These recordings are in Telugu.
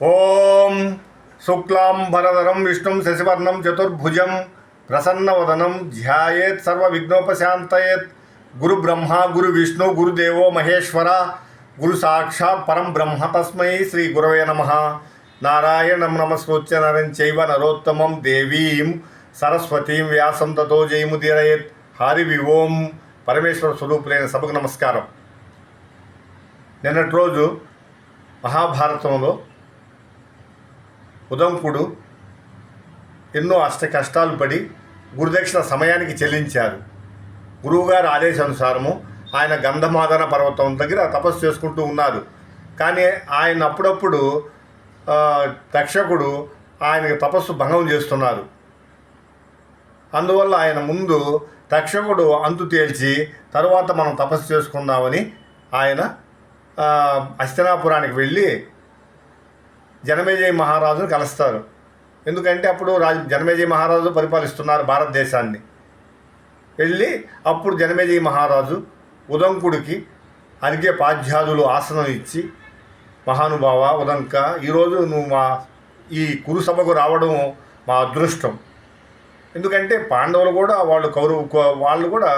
ఓం శుక్లాం భరధరం విష్ణుం శశివర్ణం చతుర్భుజం ప్రసన్నవదనం ధ్యాయేత్ సర్వ విఘ్నోపశాంతయేత్ గురు బ్రహ్మ గురు విష్ణు గురుదేవో మహేశ్వర గురు సాక్షాత్ పరం బ్రహ్మ తస్మై శ్రీ గురవే నమ. నారాయణం నమస్కృత్య నరం చైవ నరోత్తమం దేవీం సరస్వతీం వ్యాసం తతో జయముదీరయేత్ హారి ఓం. పరమేశ్వర స్వరూపులైన సభకు నమస్కారం. నిన్నటి రోజు మహాభారతంలో ఉదంపుడు ఎన్నో అష్ట కష్టాలు పడి గురుదక్షిణ సమయానికి చెల్లించారు. గురువుగారి ఆదేశానుసారము ఆయన గంధమాదన పర్వతం దగ్గర తపస్సు చేసుకుంటూ ఉన్నారు. కానీ ఆయన అప్పుడప్పుడు ఆ, తక్షకుడు ఆయనకి తపస్సు భంగం చేస్తున్నారు. అందువల్ల ఆయన ముందు తక్షకుడు అంతు తేల్చి తరువాత మనం తపస్సు చేసుకుందామని ఆయన అస్తినాపురానికి వెళ్ళి జనమేజయ మహారాజును కలుస్తారు. ఎందుకంటే అప్పుడు రాజు జనమేజయ మహారాజు పరిపాలిస్తున్నారు భారతదేశాన్ని. వెళ్ళి అప్పుడు జనమేజయ మహారాజు ఉదంకుడికి అరిగే పాధ్యాదులు ఆసనం ఇచ్చి మహానుభావ ఉదంక ఈరోజు నువ్వు మా ఈ కురు సభకు రావడం మా అదృష్టం. ఎందుకంటే పాండవులు కూడా వాళ్ళు కౌరవ వాళ్ళు కూడా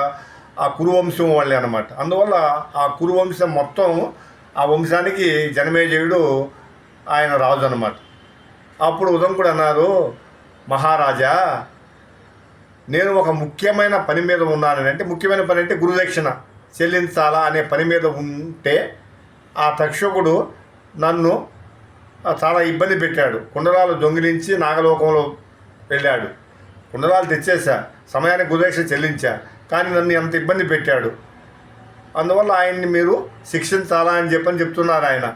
ఆ కురువంశం వాళ్ళే అనమాట అందువల్ల ఆ కురువంశం మొత్తం ఆ వంశానికి జనమేజయుడు ఆయన రాజు అనమాట అప్పుడు ఉదంకుడు అన్నారు మహారాజా నేను ఒక ముఖ్యమైన పని మీద ఉన్నానని అంటే ముఖ్యమైన పని అంటే గురుదక్షిణ. చెల్లించాలా అనే పని మీద ఉంటే ఆ తక్షకుడు నన్ను చాలా ఇబ్బంది పెట్టాడు. కుండలాలు దొంగిలించి నాగలోకంలో వెళ్ళాడు. కుండలాలు తెచ్చేసా సమయానికి గురుదక్షిణ చెల్లించా కానీ నన్ను ఎంత ఇబ్బంది పెట్టాడు. అందువల్ల ఆయన్ని మీరు శిక్షించాలా అని చెప్పని చెప్తున్నారు ఆయన.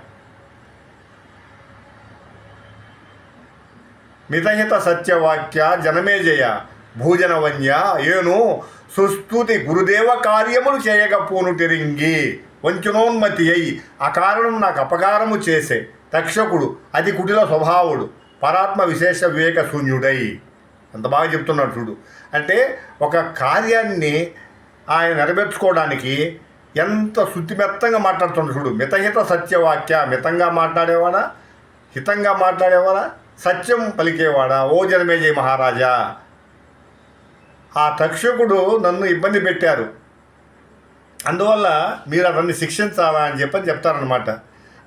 మితహిత సత్యవాక్య జనమేజయ భూజనవన్య ఏను సుస్థుతి గురుదేవ కార్యములు చేయకపోనుటిరింగి వంచునోన్మతి అయి అకారణం నాకు అపకారము చేసే. తక్షకుడు అతి కుటిల స్వభావుడు పరాత్మ విశేష వివేక శూన్యుడై. అంత బాగా చెప్తున్నాడు చూడు. అంటే ఒక కార్యాన్ని ఆయన నెరవేర్చుకోవడానికి ఎంత శుద్ధిమెత్తంగా మాట్లాడుతున్నాడు చూడు. మితహిత సత్యవాక్య మితంగా మాట్లాడేవాడా? హితంగా మాట్లాడేవాడా? సత్యం పలికేవాడా? ఓ జనమేజయ మహారాజా! ఆ తక్షకుడు నన్ను ఇబ్బంది పెట్టారు. అందువల్ల మీరు అతన్ని శిక్షించాలా అని చెప్పని చెప్తారనమాట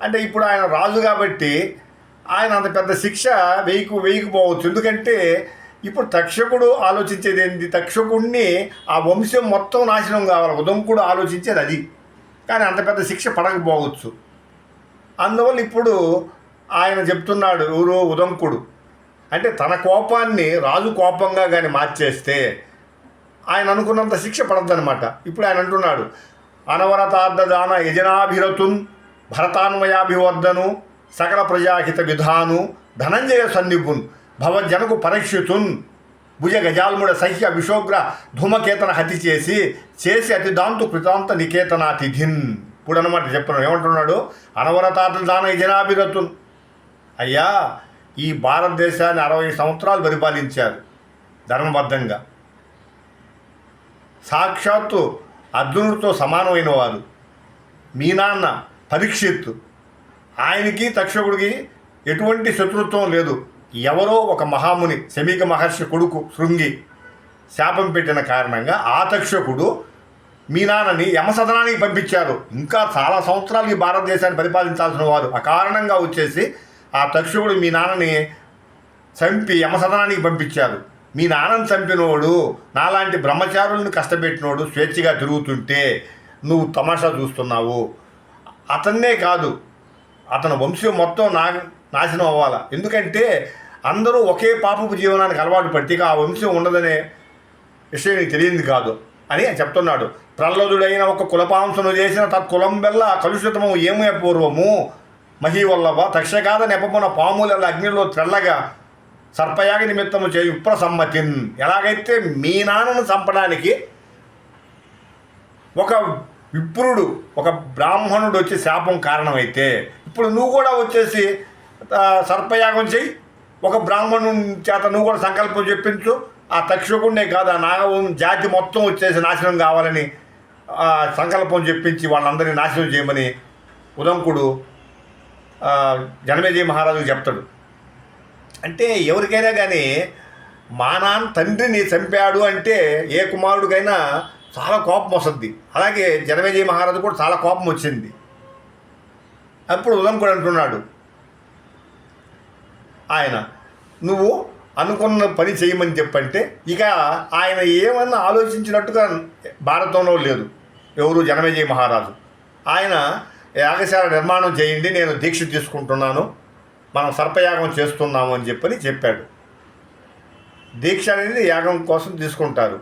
అంటే ఇప్పుడు ఆయన రాజు కాబట్టి ఆయన అంత పెద్ద శిక్ష వేయకు వేయకపోవచ్చు ఎందుకంటే ఇప్పుడు తక్షకుడు ఆలోచించేది ఏంటి తక్షకుడిని ఆ వంశం మొత్తం నాశనం కావాలి. ఉదంకుడు ఆలోచించేది అది. కానీ అంత పెద్ద శిక్ష పడకపోవచ్చు. అందువల్ల ఇప్పుడు ఆయన చెప్తున్నాడు ఊరు ఉదంకుడు. అంటే తన కోపాన్ని రాజు కోపంగా కానీ మార్చేస్తే ఆయన అనుకున్నంత శిక్ష పడద్దనమాట ఇప్పుడు ఆయన అంటున్నాడు అనవరతార్థ దాన యజనాభిరతున్ భరతాన్వయాభివర్ధను సకల ప్రజాహిత విధాను ధనంజయ సన్నిపున్ భవజనకు పరీక్షితున్ భుజ గజాల్ముడ సహ్య విశోగ్ర ధూమకేతన హతి చేసి చేసి అతి దాంతు కృతాంత నికేతనాతిథిన్. ఇప్పుడు అనమాట చెప్పను ఏమంటున్నాడు? అనవరతార్థ దాన యజనాభిరతున్ అయ్యా ఈ భారతదేశాన్ని అరవై సంవత్సరాలు పరిపాలించారు ధర్మబద్ధంగా. సాక్షాత్తు అర్జునుడితో సమానమైన వారు. మీ నాన్న పరీక్షిత్ ఆయనకి తక్షకుడికి ఎటువంటి శత్రుత్వం లేదు. ఎవరో ఒక మహాముని శమీక మహర్షి కొడుకు శృంగి శాపం పెట్టిన కారణంగా ఆ తక్షకుడు మీ నాన్నని యమసదనానికి పంపించారు. ఇంకా చాలా సంవత్సరాలు ఈ భారతదేశాన్ని పరిపాలించాల్సిన వారు. అకారణంగా వచ్చేసి ఆ తక్షకుడు మీ నాన్నని చంపి యమసదనానికి పంపించారు మీ నాన్నని చంపినోడు నాలాంటి బ్రహ్మచారులను కష్టపెట్టినోడు స్వేచ్ఛగా తిరుగుతుంటే నువ్వు తమాషా చూస్తున్నావు. అతన్నే కాదు అతని వంశం మొత్తం నా నాశనం అవ్వాల. ఎందుకంటే అందరూ ఒకే పాపపు జీవనానికి అలవాటు పడితే ఆ వంశం ఉండదనే విషయం నీకు తెలియంది కాదు అని చెప్తున్నాడు. ప్రహ్లదుడైన ఒక కులపాంసను చేసిన తత్కులం వల్ల కలుషితము ఏమే పూర్వము? మహీవల్లభ. తక్షకాద నెపమున పాముల అగ్నిలో తెల్లగా సర్పయాగ నిమిత్తము చేయి విప్ర సమ్మతిన్ ఎలాగైతే మీ నాన్నను చంపడానికి ఒక విప్రుడు ఒక బ్రాహ్మణుడు వచ్చి శాపం కారణమైతే ఇప్పుడు నువ్వు కూడా వచ్చేసి సర్పయాగం చేయి. ఒక బ్రాహ్మణుని చేత నువ్వు కూడా సంకల్పం చెప్పించు. ఆ తక్షకుడినే కాదు ఆ నాగవం జాతి మొత్తం వచ్చేసి నాశనం కావాలని సంకల్పం చెప్పించి వాళ్ళందరినీ నాశనం చేయమని ఉదంకుడు ఆ, జనమేజయ మహారాజుకు చెప్తాడు. అంటే ఎవరికైనా కానీ మా నాన్న తండ్రిని చంపాడు అంటే ఏ కుమారుడికైనా చాలా కోపం వస్తుంది. అలాగే జనమేజయ మహారాజు కూడా చాలా కోపం వచ్చింది. అప్పుడు ఉదం కూడా అంటున్నాడు ఆయన నువ్వు అనుకున్న పని చేయమని చెప్పంటే ఇక ఆయన ఏమన్నా ఆలోచించినట్టుగా భారతంలో లేదు. ఎవరు? జనమేజయ మహారాజు. ఆయన యాగశాల నిర్మాణం చేయండి నేను దీక్ష తీసుకుంటున్నాను మనం సర్పయాగం చేస్తున్నాము అని చెప్పని చెప్పాడు. దీక్ష అనేది యాగం కోసం తీసుకుంటారు.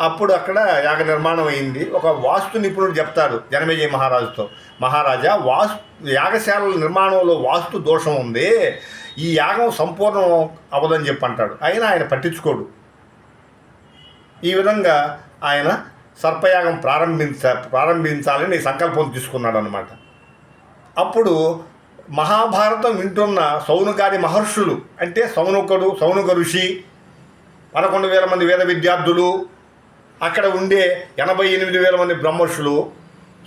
అప్పుడు అక్కడ యాగ నిర్మాణం అయింది. ఒక వాస్తు నిపుణుడు చెప్తాడు జనమేజయ మహారాజుతో మహారాజా వాస్తు యాగశాలల నిర్మాణంలో వాస్తు దోషం ఉంది. ఈ యాగం సంపూర్ణం అవ్వదని చెప్పి అంటాడు అయినా ఆయన పట్టించుకోడు. ఈ విధంగా ఆయన సర్పయాగం ప్రారంభించ ప్రారంభించాలని సంకల్పం తీసుకున్నాడు అనమాట అప్పుడు మహాభారతం వింటున్న సౌనుకాది మహర్షులు అంటే సౌనకుడు సౌనక ఋషి పదకొండు వేల మంది వేద విద్యార్థులు అక్కడ ఉండే ఎనభై ఎనిమిది వేల మంది బ్రహ్మర్షులు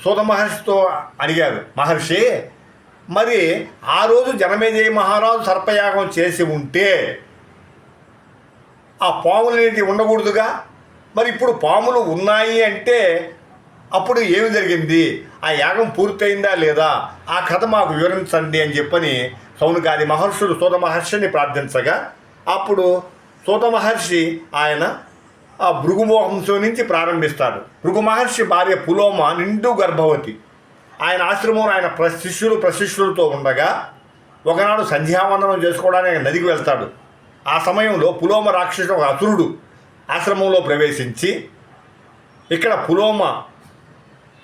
సూత మహర్షితో అడిగారు మహర్షి మరి ఆ రోజు జనమేజయ మహారాజు సర్పయాగం చేసి ఉంటే ఆ పాములు అనేటివి ఉండకూడదుగా? మరి ఇప్పుడు పాములు ఉన్నాయి అంటే అప్పుడు ఏమి జరిగింది? ఆ యాగం పూర్తయిందా లేదా? ఆ కథ మాకు వివరించండి అని చెప్పని సౌనకాది మహర్షులు సూత మహర్షిని ప్రార్థించగా అప్పుడు సూత మహర్షి ఆయన ఆ భృగుమోహంశం నుంచి ప్రారంభిస్తాడు. భృగు మహర్షి భార్య పులోమ నిండు గర్భవతి. ఆయన ఆశ్రమంలో ఆయన ప్ర శిష్యులు ప్రశిష్యులతో ఉండగా ఒకనాడు సంధ్యావందనం చేసుకోవడానికి ఆయన నదికి వెళ్తాడు. ఆ సమయంలో పులోమ రాక్షసుడు ఒక అసురుడు ఆశ్రమంలో ప్రవేశించి ఇక్కడ పులోమ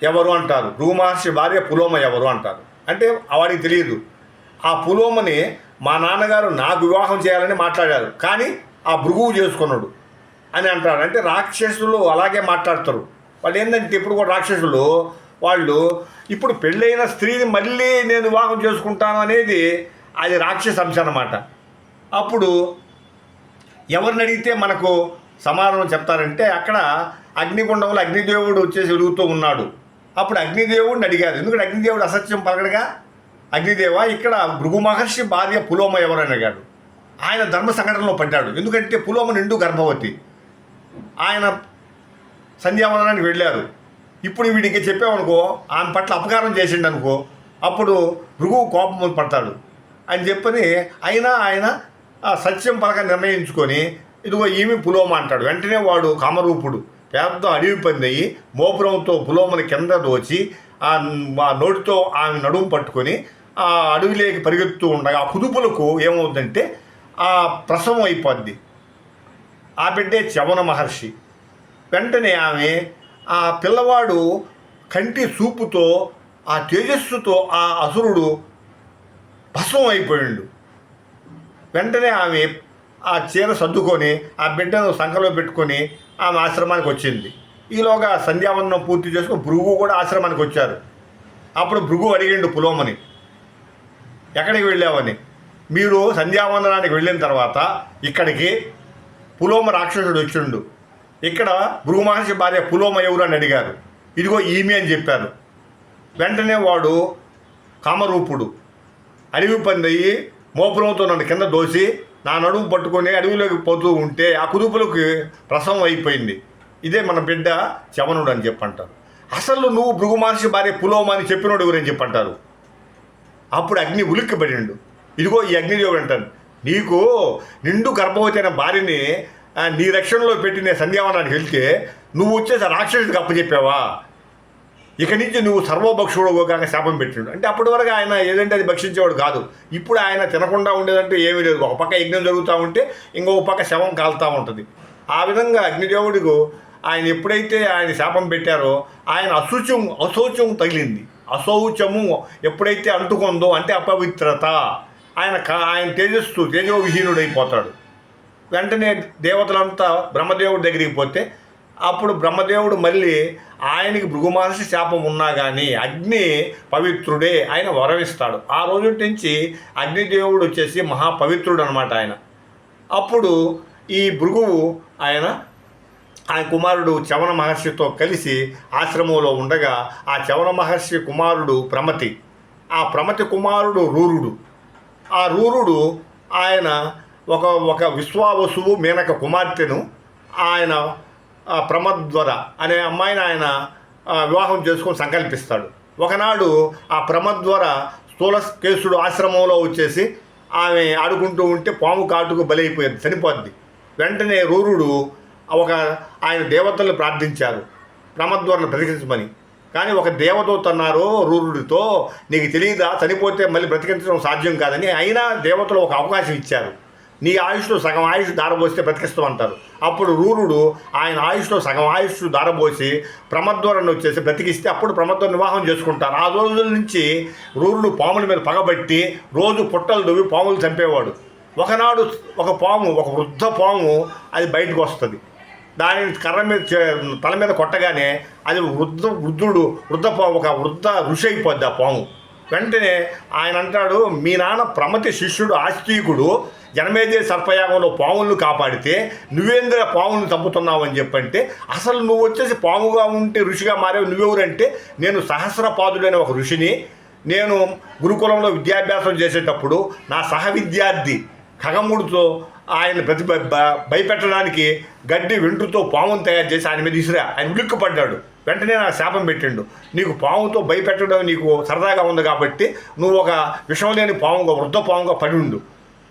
ఎవరు అంటారు? భృగు మహర్షి భార్య పులోమ ఎవరు అంటారు? అంటే వాడికి తెలియదు. ఆ పులోమని మా నాన్నగారు నాకు వివాహం చేయాలని మాట్లాడారు. కానీ ఆ భృగువు చేసుకున్నాడు అని అంటారు. అంటే రాక్షసులు అలాగే మాట్లాడతారు. వాళ్ళు ఏంటంటే ఇప్పుడు కూడా రాక్షసులు వాళ్ళు ఇప్పుడు పెళ్ళైన స్త్రీని మళ్ళీ నేను వివాహం చేసుకుంటాను అనేది అది రాక్షస అంశం అన్నమాట. అప్పుడు ఎవరిని అడిగితే మనకు సమాధానం చెప్తారంటే అక్కడ అగ్నిగుండంలో అగ్నిదేవుడు వచ్చేసి వెలుగుతూ ఉన్నాడు. అప్పుడు అగ్నిదేవుడిని అడిగారు. ఎందుకంటే అగ్నిదేవుడు అసత్యం పలకడగా? అగ్నిదేవ ఇక్కడ భృగు మహర్షి భార్య పులోమ ఎవరని అడిగాడు. ఆయన ధర్మ సంఘటనలో పడ్డాడు. ఎందుకంటే పులోమ నిండు గర్భవతి. ఆయన సంధ్యావనానికి వెళ్ళారు. ఇప్పుడు వీడికి చెప్పామనుకో ఆమె పట్ల అపకారం చేసిండు అనుకో అప్పుడు భృగు కోపం పడతాడు. అని చెప్పని అయినా ఆయన ఆ సత్యం పలక నిర్ణయించుకొని ఇదిగో ఈమె పులోమ అంటాడు. వెంటనే వాడు కామరూపుడు. పెద్ద అడవి పందయి మోపురంతో పులోమని కింద దోచి ఆ ఆ నోటితో ఆమె నడుము పట్టుకొని ఆ అడవిలోకి పరిగెత్తుతూ ఉండగా ఆ కుదుపులకు ఏమవుతుందంటే ఆ ప్రసవం అయిపోద్ది. ఆ బిడ్డే చవన మహర్షి. వెంటనే ఆమె ఆ పిల్లవాడు కంటి చూపుతో ఆ తేజస్సుతో ఆ అసురుడు భస్మం అయిపోయిండు. వెంటనే ఆమె ఆ చీర సర్దుకొని ఆ బిడ్డను సంఖలో పెట్టుకొని ఆమె ఆశ్రమానికి వచ్చింది. ఈలోగా సంధ్యావందనం పూర్తి చేసుకుని భృగు కూడా ఆశ్రమానికి వచ్చారు. అప్పుడు భృగు అడిగిండు పులోమని ఎక్కడికి వెళ్ళావని? మీరు సంధ్యావందనానికి వెళ్ళిన తర్వాత ఇక్కడికి పులోమ రాక్షసుడు వచ్చిండు. ఇక్కడ భృగు మహర్షి భార్య పులోమ ఎవరు? అని అడిగారు. ఇదిగో ఈమె అని చెప్పారు. వెంటనే వాడు కామరూపుడు అడవి పందయ్యి మోపురంతో నన్ను కింద దోసి నా నడుము పట్టుకొని అడవిలోకి పోతూ ఉంటే ఆ కుదుపులకు రసం అయిపోయింది. ఇదే మన బిడ్డ చవనుడు అని చెప్పంటారు. అసలు నువ్వు భృగు మహర్షి భార్య పులోమ అని చెప్పినోడు గురించి చెప్పంటారు. అప్పుడు అగ్ని ఉలిక్కిపడిండు. ఇదిగో ఈ అగ్నిదేవుడు అంటాను నీకు నిండు గర్భవతి అయిన భార్యని నీ రక్షణలో పెట్టి నేను సంధ్యావనానికి వెళ్తే నువ్వు వచ్చేసి రాక్షసుడికి అప్పచెప్పావా? ఇక నుంచి నువ్వు సర్వభక్షుడు కాక శాపం పెట్టిండు అంటే అప్పటి వరకు ఆయన ఏదంటే అది భక్షించేవాడు కాదు. ఇప్పుడు ఆయన తినకుండా ఉండేదంటే ఏమీ లేదు. ఒక పక్క యజ్ఞం జరుగుతూ ఉంటే ఇంకొక పక్క శవం కాలుతూ ఉంటుంది. ఆ విధంగా అగ్నిదేవుడికి ఆయన ఎప్పుడైతే ఆయన శాపం పెట్టారో ఆయన అశుచం అశౌచం తగిలింది. అశౌచము ఎప్పుడైతే అంటుకుందో అంటే అపవిత్రత. ఆయన ఆయన తేజస్సు తేజోవిహీనుడైపోతాడు. వెంటనే దేవతలంతా బ్రహ్మదేవుడి దగ్గరికి పోతే అప్పుడు బ్రహ్మదేవుడు మళ్ళీ ఆయనకి భృగు మహర్షి శాపం ఉన్నా కానీ అగ్ని పవిత్రుడే ఆయన వరమిస్తాడు. ఆ రోజు నుంచి అగ్నిదేవుడు వచ్చేసి మహాపవిత్రుడు అనమాట ఆయన. అప్పుడు ఈ భృగువు ఆయన ఆయన కుమారుడు చవన మహర్షితో కలిసి ఆశ్రమంలో ఉండగా ఆ చవన మహర్షి కుమారుడు ప్రమతి ఆ ప్రమతి కుమారుడు రూరుడు. ఆ రూరుడు ఆయన ఒక ఒక విశ్వావసువు మేనక కుమార్తెను ఆయన ప్రమద్వర అనే అమ్మాయిని ఆయన వివాహం చేసుకొని సంకల్పిస్తాడు. ఒకనాడు ఆ ప్రమద్వర స్థూలకేశుడు ఆశ్రమంలో వచ్చేసి ఆమె ఆడుకుంటూ ఉంటే పాము కాటుకు బలైపోయింది చనిపోద్ది వెంటనే రూరుడు ఒక ఆయన దేవతలను ప్రార్థించారు. ప్రమద్వరను బ్రతికించమని. కానీ ఒక దేవదూత అన్నారు రూరుడితో నీకు తెలియదా చనిపోతే మళ్ళీ బ్రతికించడం సాధ్యం కాదని. అయినా దేవతలు ఒక అవకాశం ఇచ్చారు. నీ ఆయుష్లో సగం ఆయుష్ దారబోస్తే బ్రతికిస్తామంటారు. అప్పుడు రూరుడు ఆయన ఆయుష్లో సగం ఆయుష్ దారబోసి ప్రమద్వరను వచ్చేసి బ్రతికిస్తే అప్పుడు ప్రమద్వర వివాహం చేసుకుంటారు. ఆ రోజుల నుంచి రూరుడు పాముల మీద పగబట్టి రోజు పుట్టలు దువ్వి పాములు చంపేవాడు. ఒకనాడు ఒక పాము ఒక వృద్ధ పాము అది బయటకు వస్తుంది. దానిని కర్ర మీద చే- తల మీద కొట్టగానే అది వృద్ధ వృద్ధుడు వృద్ధ పాము ఒక వృద్ధ ఋషి అయిపోద్ది ఆ పాము. వెంటనే ఆయన అంటాడు మీ నాన్న ప్రమతి శిష్యుడు ఆస్తికుడు జనమేదే సర్పయాగంలో పాములను కాపాడితే నువ్వేంద్ర పాములను చంపుతున్నావు అని చెప్పంటే అసలు నువ్వు వచ్చేసి పాముగా ఉంటే ఋషిగా మారేవు నువ్వెవరంటే నేను సహస్రపాదుడైన ఒక ఋషిని. నేను గురుకులంలో విద్యాభ్యాసం చేసేటప్పుడు నా సహ విద్యార్థి ఖగముడితో ఆయన ప్రతి భయపెట్టడానికి గడ్డి వెంట్రుతో పామును తయారు చేసి ఆయన మీద ఇసిరా. ఆయన ఉలిక్కుపడ్డాడు. వెంటనే నాకు శాపం పెట్టిండు. నీకు పాముతో భయపెట్టడం నీకు సరదాగా ఉంది కాబట్టి నువ్వు ఒక విషం లేని పాముగా వృద్ధ పాముగా పడి ఉండు.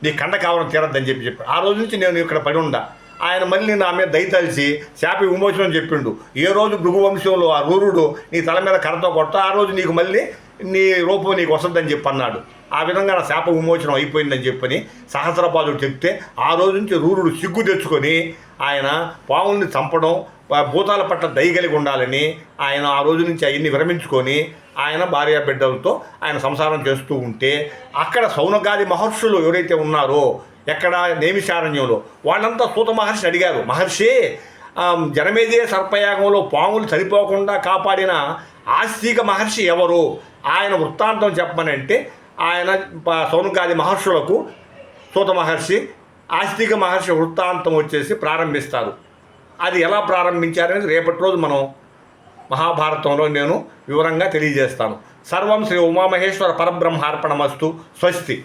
నీ కండ కావడం తీరద్దని చెప్పి చెప్పి. ఆ రోజు నుంచి నేను ఇక్కడ పడి ఉండా. ఆయన మళ్ళీ నా మీద దయతలిసి శాపి విమోచనం చెప్పిండు. ఏ రోజు భృగువంశంలో ఆ రూరుడు నీ తల మీద కర్రతో కొట్ట ఆ రోజు నీకు మళ్ళీ నీ రూపం నీకు వస్తుందని చెప్పి అన్నాడు. ఆ విధంగా నా శాప విమోచనం అయిపోయిందని చెప్పని సహస్రపాదుడు చెప్తే ఆ రోజు నుంచి రూరుడు సిగ్గు తెచ్చుకొని ఆయన పాముల్ని చంపడం భూతాల పట్ల దయ కలిగి ఉండాలని ఆయన ఆ రోజు నుంచి అవన్నీ విరమించుకొని ఆయన భార్య బిడ్డలతో ఆయన సంసారం చేస్తూ ఉంటే అక్కడ సౌనగాది మహర్షులు ఎవరైతే ఉన్నారో ఎక్కడ నేమిశారణ్యంలో వాళ్ళంతా సూత మహర్షిని అడిగారు మహర్షి జనమేదే సర్పయాగంలో పాములు చనిపోకుండా కాపాడిన ఆస్తిక మహర్షి ఎవరు? ఆయన వృత్తాంతం చెప్పమని అంటే ఆయన ప- సౌనకాది మహర్షులకు సూత మహర్షి ఆస్తిక మహర్షి వృత్తాంతం వచ్చేసి ప్రారంభిస్తారు. అది ఎలా ప్రారంభించారనేది రేపటి రోజు మనం మహాభారతంలో నేను వివరంగా తెలియజేస్తాను. సర్వం శ్రీ ఉమామహేశ్వర పరబ్రహ్మార్పణమస్తు. స్వస్తి.